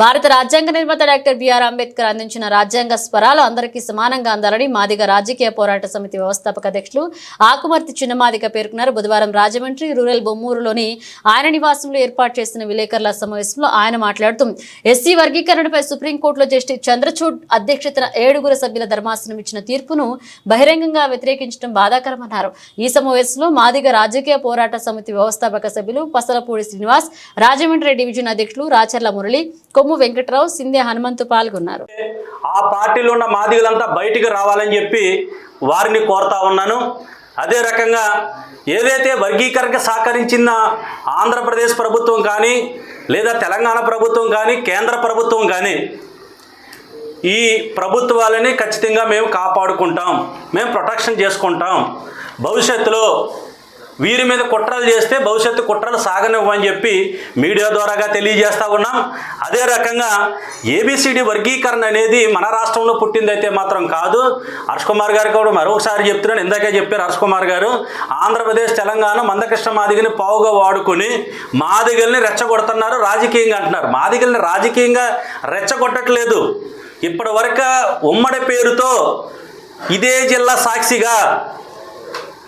భారత రాజ్యాంగ నిర్మాత డాక్టర్ బిఆర్ అంబేద్కర్ అందించిన రాజ్యాంగ స్వరాలు అందరికీ సమానంగా అందాలని మాదిగ రాజకీయ పోరాట సమితి వ్యవస్థాపక అధ్యక్షులు ఆకుమర్తి చిన్నమాదిగ పేర్కొన్నారు. బుధవారం రాజమండ్రి రూరల్ బొమ్మూరులోని ఆయన నివాసంలో ఏర్పాటు చేసిన విలేకరుల సమావేశంలో ఆయన మాట్లాడుతూ ఎస్సీ వర్గీకరణపై సుప్రీంకోర్టులో జస్టిస్ చంద్రచూడ్ అధ్యక్షతన ఏడుగురు సభ్యుల ధర్మాసనం ఇచ్చిన తీర్పును బహిరంగంగా వ్యతిరేకించడం బాధాకరమన్నారు. ఈ సమావేశంలో మాదిగ రాజకీయ పోరాట సమితి వ్యవస్థాపక సభ్యులు పసలపూడి శ్రీనివాస్ రాజమండ్రి డివిజన్ అధ్యక్షులు రాచర్ల మురళి కొమ్ము వెంకట్రావు సింధ్య హనుమంతు పాల్గొన్నారు. ఆ పార్టీలో ఉన్న మాదిగలంతా బయటికి రావాలని చెప్పి వారిని కోరుతా ఉన్నాను. అదే రకంగా ఏదైతే వర్గీకరణకు సహకరించిన ఆంధ్రప్రదేశ్ ప్రభుత్వం కానీ లేదా తెలంగాణ ప్రభుత్వం కానీ కేంద్ర ప్రభుత్వం కానీ ఈ ప్రభుత్వాలని ఖచ్చితంగా మేము కాపాడుకుంటాం. మేము ప్రొటెక్షన్ చేసుకుంటాం. భవిష్యత్తులో వీరి మీద కుట్రలు చేస్తే భవిష్యత్తు కుట్రలు సాగనివ్వని చెప్పి మీడియా ద్వారాగా తెలియజేస్తా ఉన్నాం. అదే రకంగా ఏబిసిడి వర్గీకరణ అనేది మన రాష్ట్రంలో పుట్టిందైతే మాత్రం కాదు. హర్ష్ కుమార్ గారు కూడా మరొకసారి చెప్తున్నాను. ఇందాకే చెప్పారు హర్ష్ కుమార్ గారు. ఆంధ్రప్రదేశ్ తెలంగాణ మందకృష్ణ మాదిగని పావుగా వాడుకొని మాదిగల్ని రెచ్చగొడుతున్నారు. రాజకీయంగా అంటున్నారు. మాదిగల్ని రాజకీయంగా రెచ్చగొట్టట్లేదు. ఇప్పటి వరకు ఉమ్మడి పేరుతో ఇదే జిల్లా సాక్షిగా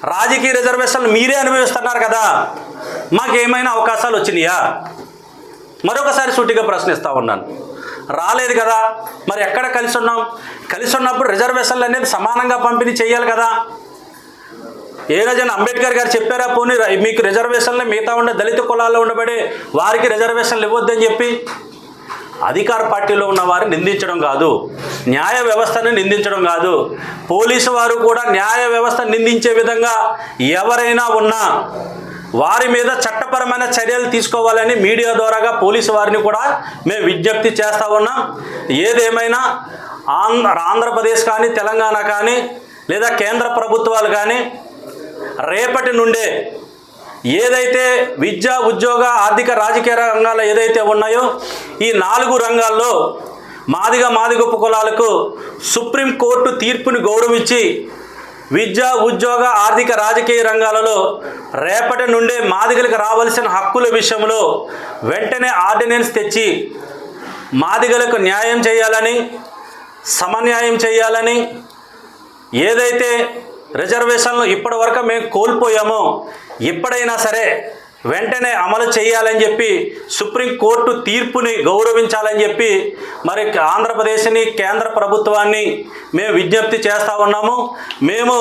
రాజకీయ రిజర్వేషన్లు మీరే అనుభవిస్తున్నారు కదా. మాకేమైనా అవకాశాలు వచ్చినాయా? మరొకసారి సూటిగా ప్రశ్నిస్తూ ఉన్నాను. రాలేదు కదా. మరి ఎక్కడ కలిసి ఉన్నాం? కలిసి ఉన్నప్పుడు రిజర్వేషన్లు అనేది సమానంగా పంపిణీ చేయాలి కదా. ఏ రోజైనా అంబేద్కర్ గారు చెప్పారా పోనీ మీకు రిజర్వేషన్లు మిగతా ఉండే దళిత కులాల్లో ఉండబడే వారికి రిజర్వేషన్లు ఇవ్వద్దని చెప్పి? అధికార పార్టీలో ఉన్న వారిని నిందించడం కాదు న్యాయ వ్యవస్థని నిందించడం కాదు. పోలీసు వారు కూడా న్యాయ వ్యవస్థ నిందించే విధంగా ఎవరైనా ఉన్నా వారి మీద చట్టపరమైన చర్యలు తీసుకోవాలని మీడియా ద్వారాగా పోలీసు వారిని కూడా మేము విజ్ఞప్తి చేస్తూ ఉన్నాం. ఏదేమైనా ఆంధ్ర ఆంధ్రప్రదేశ్ కానీ తెలంగాణ కానీ లేదా కేంద్ర ప్రభుత్వాలు కానీ రేపటి నుండే ఏదైతే విద్య ఉద్యోగ ఆర్థిక రాజకీయ రంగాలు ఏదైతే ఉన్నాయో ఈ నాలుగు రంగాల్లో మాదిగ మాదిగొప్ప కులాలకు సుప్రీంకోర్టు తీర్పుని గౌరవించి విద్య ఉద్యోగ ఆర్థిక రాజకీయ రంగాలలో రేపటి నుండే మాదిగలకు రావాల్సిన హక్కుల విషయంలో వెంటనే ఆర్డినెన్స్ తెచ్చి మాదిగలకు న్యాయం చేయాలని సమన్యాయం చేయాలని ఏదైతే రిజర్వేషన్లు ఇప్పటి వరకు మేము కోల్పోయాము. ఎప్పుడైనా సరే వెంటనే అమలు చేయాలని చెప్పి సుప్రీంకోర్టు తీర్పుని గౌరవించాలని చెప్పి మరి ఆంధ్రప్రదేశ్ని కేంద్ర ప్రభుత్వాన్ని మేము విజ్ఞప్తి చేస్తూ ఉన్నాము. మేము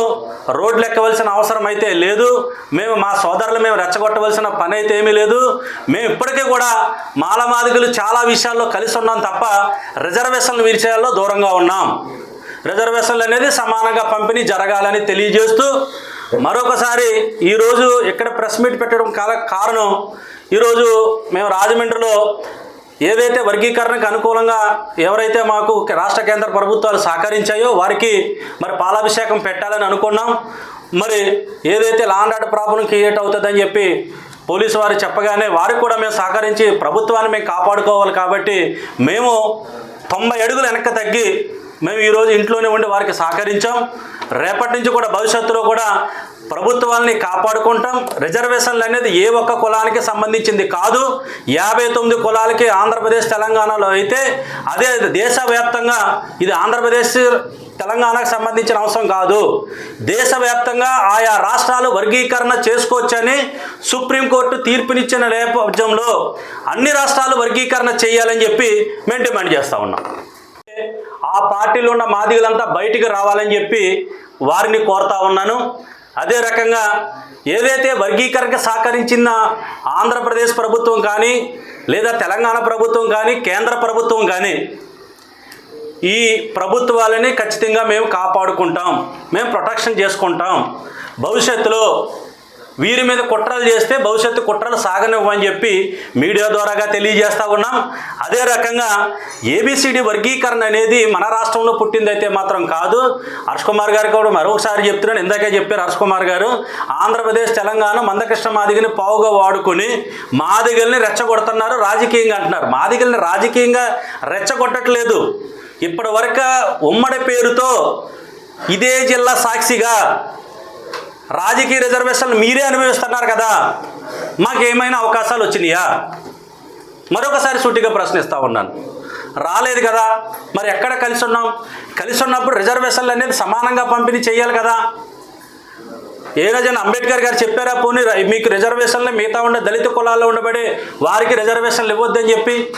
రోడ్లు ఎక్కవలసిన అవసరం అయితే లేదు. మేము మా సోదరులు మేము రెచ్చగొట్టవలసిన పని అయితే ఏమీ లేదు. మేము ఇప్పటికీ కూడా మాలమాదిగులు చాలా విషయాల్లో కలిసి ఉన్నాం తప్ప రిజర్వేషన్ల విషయాల్లో దూరంగా ఉన్నాం. రిజర్వేషన్లు అనేది సమానంగా పంపిణీ జరగాలని తెలియజేస్తూ మరొకసారి ఈరోజు ఇక్కడ ప్రెస్ మీట్ పెట్టడం కాల కారణం ఈరోజు మేము రాజమండ్రిలో ఏదైతే వర్గీకరణకు అనుకూలంగా ఎవరైతే మాకు రాష్ట్ర కేంద్ర ప్రభుత్వాలు సహకరించాయో వారికి మరి పాలాభిషేకం పెట్టాలని అనుకున్నాం. మరి ఏదైతే లాండ్ ఆర్డర్ ప్రాబ్లం క్రియేట్ అవుతుందని చెప్పి పోలీసు వారు చెప్పగానే వారికి కూడా మేము సహకరించి ప్రభుత్వాన్ని మేము కాపాడుకోవాలి కాబట్టి మేము తొంభై అడుగులు వెనక్కి తగ్గి మేము ఈరోజు ఇంట్లోనే ఉండి వారికి సహకరించాం. రేపటి నుంచి కూడా భవిష్యత్తులో కూడా ప్రభుత్వాల్ని కాపాడుకుంటాం. రిజర్వేషన్లు అనేది ఏ ఒక్క కులానికి సంబంధించింది కాదు. యాభై తొమ్మిది కులాలకి ఆంధ్రప్రదేశ్ తెలంగాణలో అయితే అదే దేశవ్యాప్తంగా ఇది ఆంధ్రప్రదేశ్ తెలంగాణకు సంబంధించిన అవసరం కాదు. దేశవ్యాప్తంగా ఆయా రాష్ట్రాలు వర్గీకరణ చేసుకోవచ్చని సుప్రీంకోర్టు తీర్పునిచ్చిన నేపథ్యంలో అన్ని రాష్ట్రాలు వర్గీకరణ చేయాలని చెప్పి మేము డిమాండ్ చేస్తూ ఉన్నాం. ఆ పార్టీలో ఉన్న మాదిగలంతా బయటికి రావాలని చెప్పి వారిని కోరుతా ఉన్నాను. అదే రకంగా ఏదైతే వర్గీకరణకు సహకరించిన ఆంధ్రప్రదేశ్ ప్రభుత్వం కానీ లేదా తెలంగాణ ప్రభుత్వం కానీ కేంద్ర ప్రభుత్వం కానీ ఈ ప్రభుత్వాలని ఖచ్చితంగా మేము కాపాడుకుంటాం. మేము ప్రొటెక్షన్ చేసుకుంటాం. భవిష్యత్తులో వీరి మీద కుట్రలు చేస్తే భవిష్యత్తు కుట్రలు సాగనివ్వని చెప్పి మీడియా ద్వారాగా తెలియజేస్తా ఉన్నాం. అదే రకంగా ఏబిసిడి వర్గీకరణ అనేది మన రాష్ట్రంలో పుట్టిందైతే మాత్రం కాదు. హర్ష్ కుమార్ గారు కూడా మరొకసారి చెప్తున్నాను. ఇందాకే చెప్పారు హర్ష్ కుమార్ గారు. ఆంధ్రప్రదేశ్ తెలంగాణ మందకృష్ణ మాదిగని పావుగా వాడుకొని మాదిగల్ని రెచ్చగొడుతున్నారు. రాజకీయంగా అంటున్నారు. మాదిగల్ని రాజకీయంగా రెచ్చగొట్టట్లేదు. ఇప్పటి వరకు ఉమ్మడి పేరుతో ఇదే జిల్లా సాక్షిగా రాజకీయ రిజర్వేషన్లు మీరే అనుభవిస్తున్నారు కదా. మాకేమైనా అవకాశాలు వచ్చినాయా? మరొకసారి సూటిగా ప్రశ్నిస్తూ ఉన్నాను. రాలేదు కదా. మరి ఎక్కడ కలిసి ఉన్నాం? కలిసి ఉన్నప్పుడు రిజర్వేషన్లు అనేది సమానంగా పంపిణీ చేయాలి కదా. ఏ రోజైనా అంబేద్కర్ గారు చెప్పారా పోనీ మీకు రిజర్వేషన్లు మిగతా ఉండే దళిత కులాల్లో ఉండబడే వారికి రిజర్వేషన్లు ఇవ్వద్దని చెప్పి?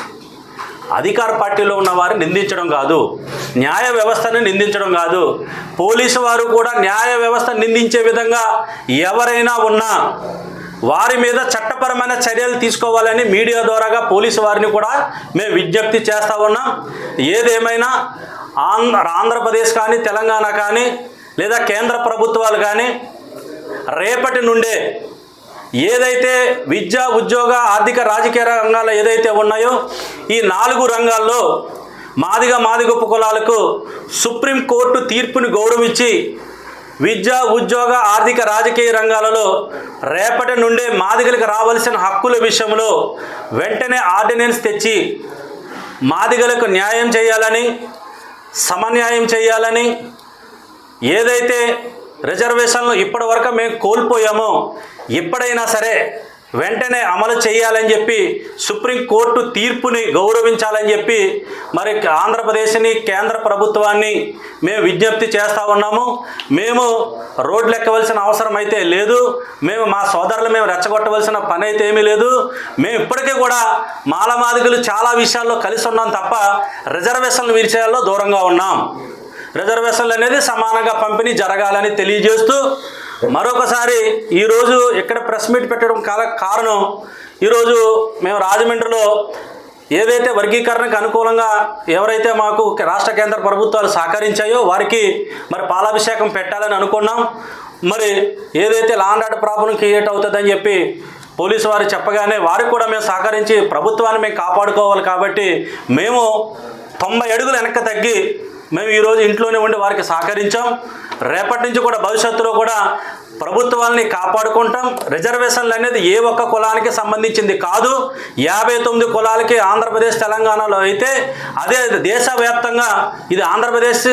అధికార పార్టీలో ఉన్న వారిని నిందించడం కాదు. న్యాయ వ్యవస్థని నిందించడం కాదు. పోలీసు వారు కూడా న్యాయ వ్యవస్థ నిందించే విధంగా ఎవరైనా ఉన్నా వారి మీద చట్టపరమైన చర్యలు తీసుకోవాలని మీడియా ద్వారాగా పోలీసు వారిని కూడా మేము విజ్ఞప్తి చేస్తూ ఉన్నాం. ఏదేమైనా ఆంధ్ర ఆంధ్రప్రదేశ్ కానీ తెలంగాణ కానీ లేదా కేంద్ర ప్రభుత్వాలు కానీ రేపటి నుండే ఏదైతే విద్య ఉద్యోగ ఆర్థిక రాజకీయ రంగాలు ఏదైతే ఉన్నాయో ఈ నాలుగు రంగాల్లో మాదిగ మాదిగొప్పు కులాలకు సుప్రీంకోర్టు తీర్పుని గౌరవించి విద్య ఉద్యోగ ఆర్థిక రాజకీయ రంగాలలో రేపటి నుండే మాదిగలకు రావాల్సిన హక్కుల విషయంలో వెంటనే ఆర్డినెన్స్ తెచ్చి మాదిగలకు న్యాయం చేయాలని సమన్యాయం చేయాలని ఏదైతే రిజర్వేషన్లు ఇప్పటి వరకు మేము కోల్పోయామో ఎప్పుడైనా సరే వెంటనే అమలు చేయాలని చెప్పి సుప్రీంకోర్టు తీర్పుని గౌరవించాలని చెప్పి మరి ఆంధ్రప్రదేశ్ని కేంద్ర ప్రభుత్వాన్ని మేము విజ్ఞప్తి చేస్తూ ఉన్నాము. మేము రోడ్లు ఎక్కవలసిన అవసరం అయితే లేదు. మేము మా సోదరులు మేము రెచ్చగొట్టవలసిన పని అయితే ఏమీ లేదు. మేము ఇప్పటికీ కూడా మాలమాదిగులు చాలా విషయాల్లో కలిసి ఉన్నాం తప్ప రిజర్వేషన్ల విషయాల్లో దూరంగా ఉన్నాం. రిజర్వేషన్లు అనేది సమానంగా పంపిణీ జరగాలని తెలియజేస్తూ మరొకసారి ఈరోజు ఇక్కడ ప్రెస్ మీట్ పెట్టడం కాల కారణం ఈరోజు మేము రాజమండ్రిలో ఏదైతే వర్గీకరణకు అనుకూలంగా ఎవరైతే మాకు రాష్ట్ర కేంద్ర ప్రభుత్వాలు సహకరించాయో వారికి మరి పాలాభిషేకం పెట్టాలని అనుకున్నాం. మరి ఏదైతే లాండ్ ఆర్డర్ ప్రాబ్లం క్రియేట్ అవుతుందని చెప్పి పోలీసు వారు చెప్పగానే వారికి కూడా మేము సహకరించి ప్రభుత్వాన్ని మేము కాపాడుకోవాలి కాబట్టి మేము తొంభై అడుగులు వెనక్కి తగ్గి మేము ఈరోజు ఇంట్లోనే ఉండి వారికి సహకరించాం. రేపటి నుంచి కూడా భవిష్యత్తులో కూడా ప్రభుత్వాలని కాపాడుకుంటాం. రిజర్వేషన్లు అనేది ఏ ఒక్క కులానికి సంబంధించింది కాదు. యాభై తొమ్మిది కులాలకి ఆంధ్రప్రదేశ్ తెలంగాణలో అయితే అదే దేశవ్యాప్తంగా ఇది ఆంధ్రప్రదేశ్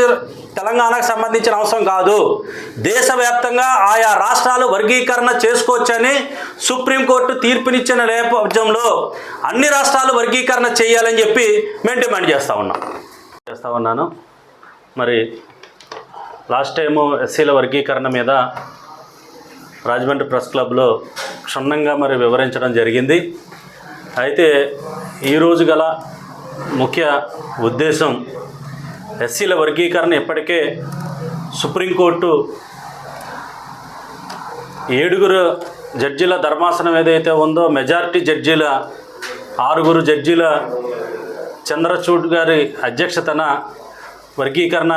తెలంగాణకు సంబంధించిన అవసరం కాదు. దేశవ్యాప్తంగా ఆయా రాష్ట్రాలు వర్గీకరణ చేసుకోవచ్చని సుప్రీంకోర్టు తీర్పునిచ్చిన నేపథ్యంలో అన్ని రాష్ట్రాలు వర్గీకరణ చేయాలని చెప్పి మేము డిమాండ్ చేస్తూ ఉన్నాం. చేస్తూ ఉన్నాను. మరి లాస్ట్ టైము ఎస్సీల వర్గీకరణ మీద రాజమండ్రి ప్రెస్ క్లబ్లో క్షుణ్ణంగా మరి వివరించడం జరిగింది. అయితే ఈరోజు గల ముఖ్య ఉద్దేశం ఎస్సీల వర్గీకరణ ఇప్పటికే సుప్రీంకోర్టు ఏడుగురు జడ్జీల ధర్మాసనం ఏదైతే ఉందో మెజారిటీ జడ్జీల ఆరుగురు జడ్జీల చంద్రచూడ్ గారి అధ్యక్షతన వర్గీకరణ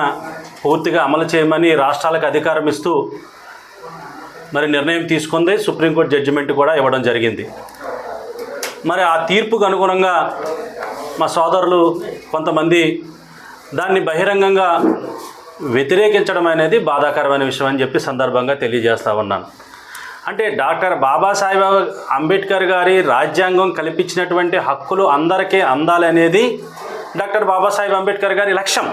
పూర్తిగా అమలు చేయమని రాష్ట్రాలకు అధికారం ఇస్తూ మరి నిర్ణయం తీసుకుంది. సుప్రీంకోర్టు జడ్జిమెంట్ కూడా ఇవ్వడం జరిగింది. మరి ఆ తీర్పుకు అనుగుణంగా మా సోదరులు కొంతమంది దాన్ని బహిరంగంగా వ్యతిరేకించడం అనేది బాధాకరమైన విషయం అని చెప్పి సందర్భంగా తెలియజేస్తూ ఉన్నాను. అంటే డాక్టర్ బాబాసాహెబ్ అంబేద్కర్ గారి రాజ్యాంగం కల్పించినటువంటి హక్కులు అందరికీ అందాలనేది డాక్టర్ బాబాసాహెబ్ అంబేద్కర్ గారి లక్ష్యం.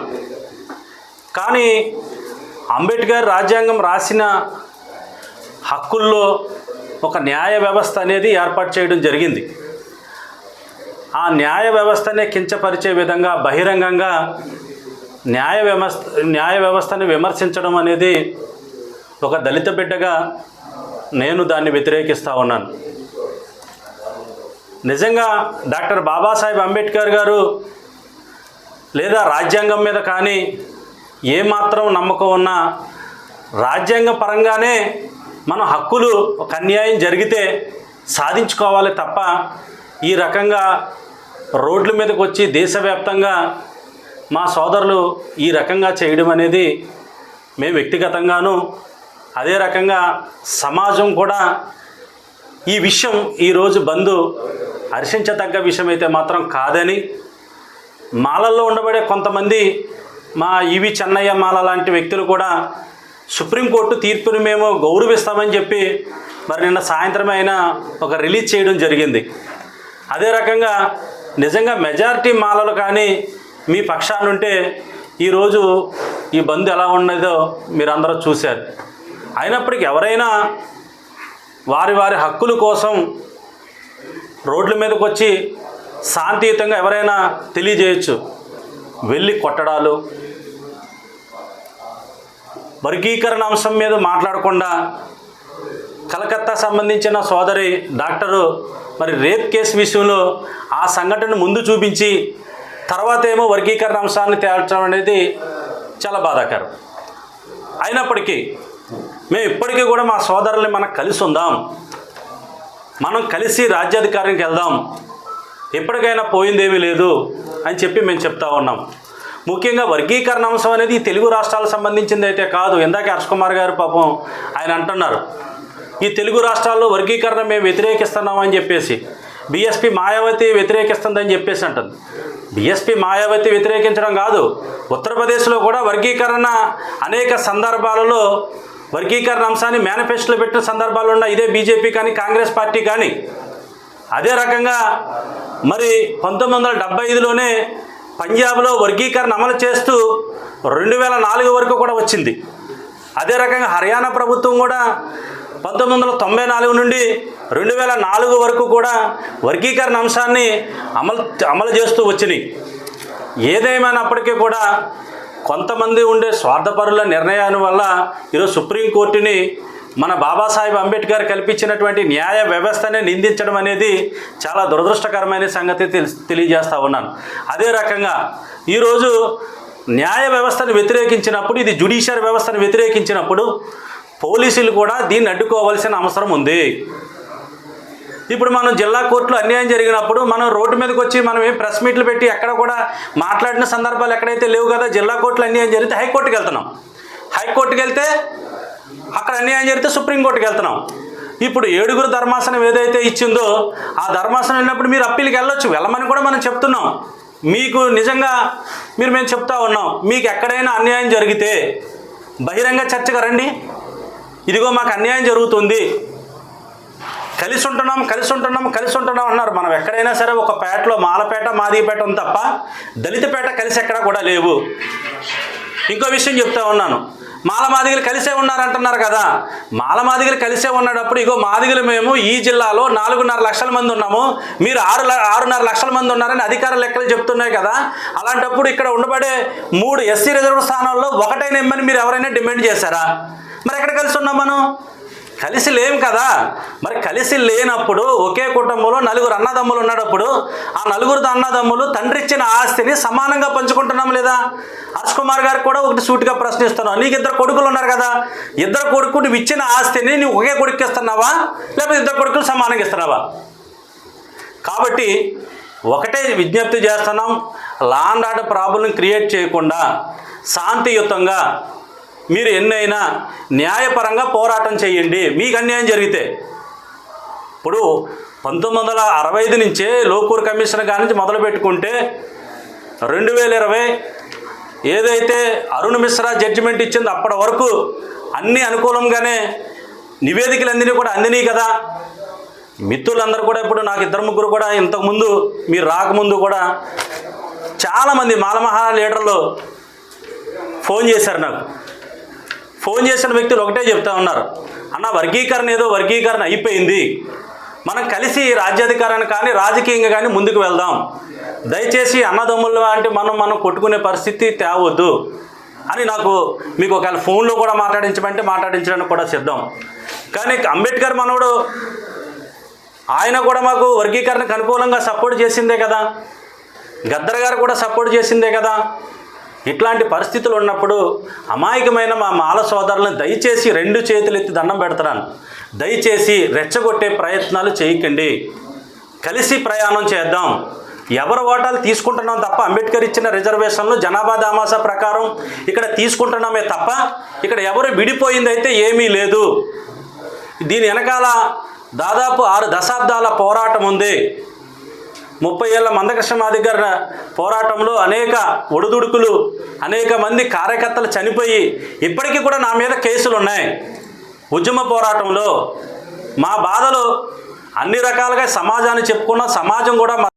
కానీ అంబేద్కర్ రాజ్యాంగం రాసిన హక్కుల్లో ఒక న్యాయ వ్యవస్థ అనేది ఏర్పాటు చేయడం జరిగింది. ఆ న్యాయ వ్యవస్థనే కించపరిచే విధంగా బహిరంగంగా న్యాయ వ్యవస్థ న్యాయ వ్యవస్థని విమర్శించడం అనేది ఒక దళిత బిడ్డగా నేను దాన్ని వ్యతిరేకిస్తూ ఉన్నాను. నిజంగా డాక్టర్ బాబాసాహెబ్ అంబేద్కర్ గారు లేదా రాజ్యాంగం మీద కానీ ఏమాత్రం నమ్మకం ఉన్నా రాజ్యాంగ పరంగానే మన హక్కులు ఒక అన్యాయం జరిగితే సాధించుకోవాలి తప్ప ఈ రకంగా రోడ్ల మీదకి వచ్చి దేశవ్యాప్తంగా మా సోదరులు ఈ రకంగా చేయడం అనేది మేము వ్యక్తిగతంగాను అదే రకంగా సమాజం కూడా ఈ విషయం ఈరోజు బంధు హర్షించతగ్గ విషయం అయితే మాత్రం కాదని మాలల్లో ఉండబడే కొంతమంది మా ఇవి చెన్నయ్య మాల లాంటి వ్యక్తులు కూడా సుప్రీంకోర్టు తీర్పుని మేము గౌరవిస్తామని చెప్పి మరి నిన్న సాయంత్రం అయినా ఒక రిలీజ్ చేయడం జరిగింది. అదే రకంగా నిజంగా మెజారిటీ మాలలు కానీ మీ పక్షానుంటే ఈరోజు ఈ బంద్ ఎలా ఉన్నదో మీరు అందరూ చూశారు. అయినప్పటికీ ఎవరైనా వారి వారి హక్కుల కోసం రోడ్ల మీదకి వచ్చి శాంతియుతంగా ఎవరైనా తెలియజేయచ్చు. వెళ్ళి కొట్టడాలు. వర్గీకరణ అంశం మీద మాట్లాడకుండా కలకత్తా సంబంధించిన సోదరి డాక్టరు మరి రేప్ కేసు విషయంలో ఆ సంఘటన ముందు చూపించి తర్వాత ఏమో వర్గీకరణ అంశాన్ని తేల్చడం అనేది చాలా బాధాకరం. అయినప్పటికీ మేము ఇప్పటికీ కూడా మా సోదరుల్ని మనం కలిసి ఉందాం. మనం కలిసి రాజ్యాధికారానికి వెళ్దాం. ఎప్పటికైనా పోయిందేమీ లేదు అని చెప్పి మేము చెప్తా ఉన్నాం. ముఖ్యంగా వర్గీకరణ అంశం అనేది తెలుగు రాష్ట్రాలకు సంబంధించింది అయితే కాదు. ఇందాక హర్ష్ కుమార్ గారు పాపం ఆయన అంటున్నారు. ఈ తెలుగు రాష్ట్రాల్లో వర్గీకరణ మేము వ్యతిరేకిస్తున్నాం అని చెప్పేసి బీఎస్పీ మాయావతి వ్యతిరేకిస్తుందని చెప్పేసి అంటుంది. బీఎస్పీ మాయావతి వ్యతిరేకించడం కాదు. ఉత్తరప్రదేశ్లో కూడా వర్గీకరణ అనేక సందర్భాలలో వర్గీకరణ అంశాన్ని మేనిఫెస్టోలో పెట్టిన సందర్భాలు ఉన్నాయి ఇదే బీజేపీ కానీ కాంగ్రెస్ పార్టీ కానీ. అదే రకంగా మరి పంతొమ్మిది వందల డెబ్బై ఐదులోనే పంజాబ్లో వర్గీకరణ అమలు చేస్తూ రెండు వేల నాలుగు వరకు కూడా వచ్చింది. అదే రకంగా హర్యానా ప్రభుత్వం కూడా పంతొమ్మిది వందల తొంభై నాలుగు నుండి రెండు వేల నాలుగు వరకు కూడా వర్గీకరణ అంశాన్ని అమలు అమలు చేస్తూ వచ్చినాయి. ఏదేమైనప్పటికీ కూడా కొంతమంది ఉండే స్వార్థపరుల నిర్ణయాన్ని వల్ల ఈరోజు సుప్రీంకోర్టుని మన బాబాసాహెబ్ అంబేద్కర్ కల్పించినటువంటి న్యాయ వ్యవస్థనే నిందించడం అనేది చాలా దురదృష్టకరమైన సంగతి తెలియజేస్తూ ఉన్నాను. అదే రకంగా ఈరోజు న్యాయ వ్యవస్థను వ్యతిరేకించినప్పుడు ఇది జుడిషియర్ వ్యవస్థను వ్యతిరేకించినప్పుడు పోలీసులు కూడా దీన్ని అడ్డుకోవాల్సిన అవసరం ఉంది. ఇప్పుడు మనం జిల్లా కోర్టులో అన్యాయం జరిగినప్పుడు మనం రోడ్డు మీదకి వచ్చి మనం ఏం ప్రెస్ మీట్లు పెట్టి ఎక్కడ కూడా మాట్లాడిన సందర్భాలు ఎక్కడైతే లేవు కదా జిల్లా కోర్టులో అన్యాయం జరిగితే హైకోర్టుకి వెళ్తున్నాం. హైకోర్టుకి వెళ్తే అక్కడ అన్యాయం జరిగితే సుప్రీంకోర్టుకి వెళ్తున్నాం. ఇప్పుడు ఏడుగురు ధర్మాసనం ఏదైతే ఇచ్చిందో ఆ ధర్మాసనం వెళ్ళినప్పుడు మీరు అప్పీల్కి వెళ్ళొచ్చు. వెళ్ళమని కూడా మనం చెప్తున్నాం. మీకు నిజంగా మీరు మేము చెప్తా ఉన్నాం. మీకు ఎక్కడైనా అన్యాయం జరిగితే బహిరంగ చర్చగా రండి. ఇదిగో మాకు అన్యాయం జరుగుతుంది. కలిసి ఉంటున్నాం కలిసి ఉంటున్నాం కలిసి ఉంటున్నాం అన్నారు. మనం ఎక్కడైనా సరే ఒక పేటలో మాలపేట మాదిపేట ఉంది తప్ప దళితపేట కలిసి ఎక్కడా కూడా లేవు. ఇంకో విషయం చెప్తా ఉన్నాను. మాల మాదిగలు కలిసే ఉన్నారంటున్నారు కదా. మాల మాదిగలు కలిసే ఉన్నప్పుడు ఇగో మాదిగలు మేము ఈ జిల్లాలో నాలుగున్నర లక్షల మంది ఉన్నాము. మీరు ఆరు ల- ఆరున్నర లక్షల మంది ఉన్నారని అధికార లెక్కలు చెప్తున్నాయి కదా. అలాంటప్పుడు ఇక్కడ ఉండబడే మూడు ఎస్సీ రిజర్వ్ స్థానాల్లో ఒకటైన ఇమ్మని మీరు ఎవరైనా డిమాండ్ చేశారా? మరి ఎక్కడ కలిసి ఉన్నాం మనం? కలిసి లేం కదా? మరి కలిసి లేనప్పుడు ఒకే కుటుంబంలో నలుగురు అన్నదమ్ములు ఉన్నప్పుడు ఆ నలుగురు అన్నదమ్ములు తండ్రి ఇచ్చిన ఆస్తిని సమానంగా పంచుకుంటున్నాం లేదా? హర్ష్ కుమార్ గారు కూడా ఒకటి సూటిగా ప్రశ్నిస్తున్నావు నీకు ఇద్దరు కొడుకులు ఉన్నారు కదా? ఇద్దరు కొడుకు నువ్వు ఇచ్చిన ఆస్తిని నువ్వు ఒకే కొడుకు ఇస్తున్నావా? లేకపోతే ఇద్దరు కొడుకులు సమానంగా ఇస్తున్నావా? కాబట్టి ఒకటే విజ్ఞప్తి చేస్తున్నాం. లాండ్ ఆర్డర్ ప్రాబ్లం క్రియేట్ చేయకుండా శాంతియుతంగా మీరు ఎన్నైనా న్యాయపరంగా పోరాటం చేయండి. మీకు అన్యాయం జరిగితే. ఇప్పుడు పంతొమ్మిది వందల అరవై ఐదు నుంచే లోకూర్ కమిషన్ కాడి నుంచి మొదలు పెట్టుకుంటే రెండు వేల ఇరవై ఏదైతే అరుణ్ మిశ్రా జడ్జిమెంట్ ఇచ్చిందో అప్పటి వరకు అన్ని అనుకూలంగానే నివేదికలు అందినవి కూడా అందినాయి కదా. మిత్రులందరూ కూడా ఇప్పుడు నాకు ఇద్దరు ముగ్గురు కూడా ఇంతకుముందు మీరు రాకముందు కూడా చాలామంది మాలమహా లీడర్లు ఫోన్ చేశారు నాకు. ఫోన్ చేసిన వ్యక్తులు ఒకటే చెప్తా ఉన్నారు. అన్న వర్గీకరణ ఏదో వర్గీకరణ అయిపోయింది. మనం కలిసి రాజ్యాధికారాన్ని కానీ రాజకీయంగా కానీ ముందుకు వెళ్దాం. దయచేసి అన్నదమ్ములు అంటే మనం మనం కొట్టుకునే పరిస్థితి తేవద్దు అని నాకు మీకు ఒకవేళ ఫోన్లో కూడా మాట్లాడించమంటే మాట్లాడించడానికి కూడా సిద్ధం. కానీ అంబేద్కర్ మనవడు ఆయన కూడా మాకు వర్గీకరణకు అనుకూలంగా సపోర్ట్ చేసిందే కదా. గద్దర్ గారు కూడా సపోర్ట్ చేసిందే కదా. ఇట్లాంటి పరిస్థితులు ఉన్నప్పుడు అమాయకమైన మా మాల సోదరులను దయచేసి రెండు చేతులు ఎత్తి దండం పెడతాను దయచేసి రెచ్చగొట్టే ప్రయత్నాలు చేయకండి. కలిసి ప్రయాణం చేద్దాం. ఎవరు ఓటాలు తీసుకుంటున్నాం తప్ప అంబేద్కర్ ఇచ్చిన రిజర్వేషన్లు జనాభా దామాసా ప్రకారం ఇక్కడ తీసుకుంటున్నామే తప్ప ఇక్కడ ఎవరు విడిపోయింది అయితే ఏమీ లేదు. దీని వెనకాల దాదాపు ఆరు దశాబ్దాల పోరాటం ఉంది. ముప్పై ఏళ్ళ మందకృష్ణ మాదిగర్ పోరాటంలో అనేక ఒడిదుడుకులు అనేక మంది కార్యకర్తలు చనిపోయి ఇప్పటికీ కూడా నా మీద కేసులు ఉన్నాయి ఉద్యమ పోరాటంలో మా బాధలు అన్ని రకాలుగా సమాజాన్ని చెప్పుకున్న సమాజం కూడా మా